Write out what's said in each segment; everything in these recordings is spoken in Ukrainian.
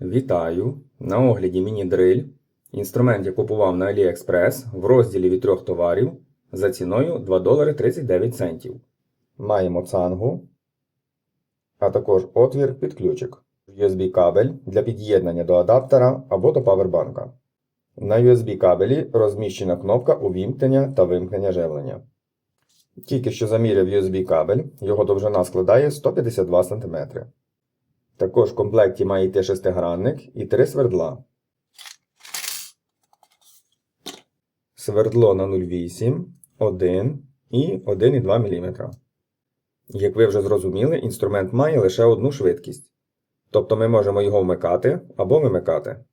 Вітаю! На огляді міні-дриль. Інструмент я купував на AliExpress в розділі від трьох товарів за ціною 2 долари 39 центів. Маємо цангу, а також отвір під ключик. USB кабель для під'єднання до адаптера або до павербанка. На USB кабелі розміщена кнопка увімкнення та вимкнення живлення. Тільки що заміряв USB кабель, його довжина складає 152 см. Також в комплекті має йти шестигранник і три свердла. Свердло на 0,8, 1 і 1,2 мм. Як ви вже зрозуміли, інструмент має лише одну швидкість. Тобто ми можемо його вмикати або вимикати.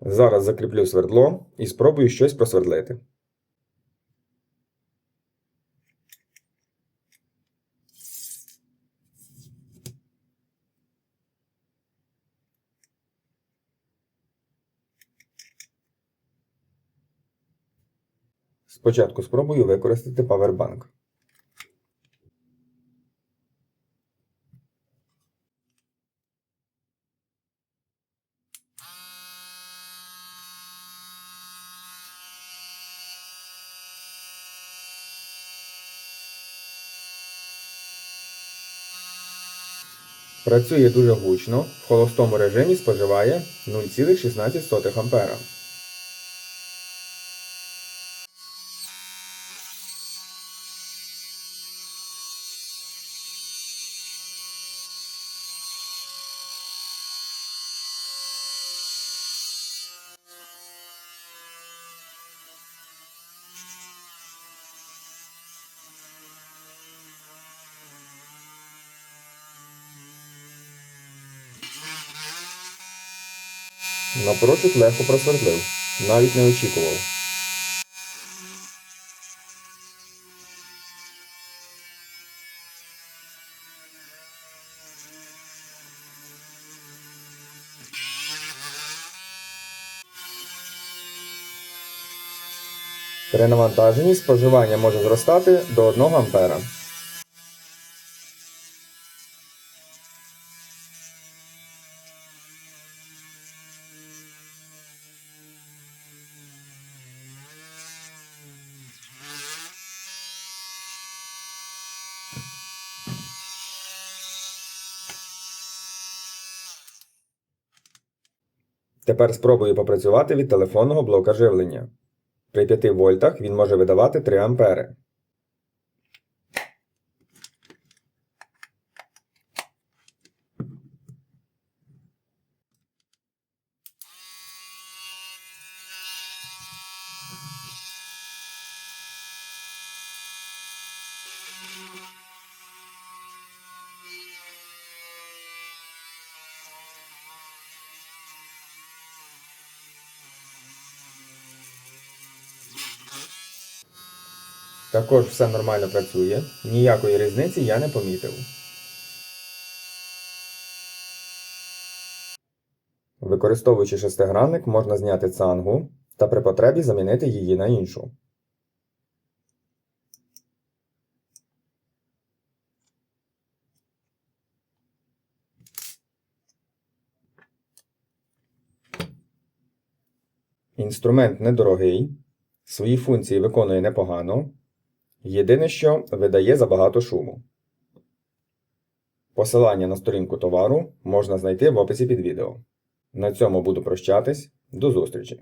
Зараз закріплю свердло і спробую щось просвердлити. Спочатку спробую використати павербанк. Працює дуже гучно, в холостому режимі споживає 0,16 А. Напрочуд легко просвердлив, навіть не очікував. При навантаженні споживання може зростати до 1 А. Тепер спробую попрацювати від телефонного блока живлення. При 5 вольтах він може видавати 3 ампери. Також все нормально працює, ніякої різниці я не помітив. Використовуючи шестигранник, можна зняти цангу та при потребі замінити її на іншу. Інструмент недорогий, свої функції виконує непогано. Єдине, що видає забагато шуму. Посилання на сторінку товару можна знайти в описі під відео. На цьому буду прощатись. До зустрічі!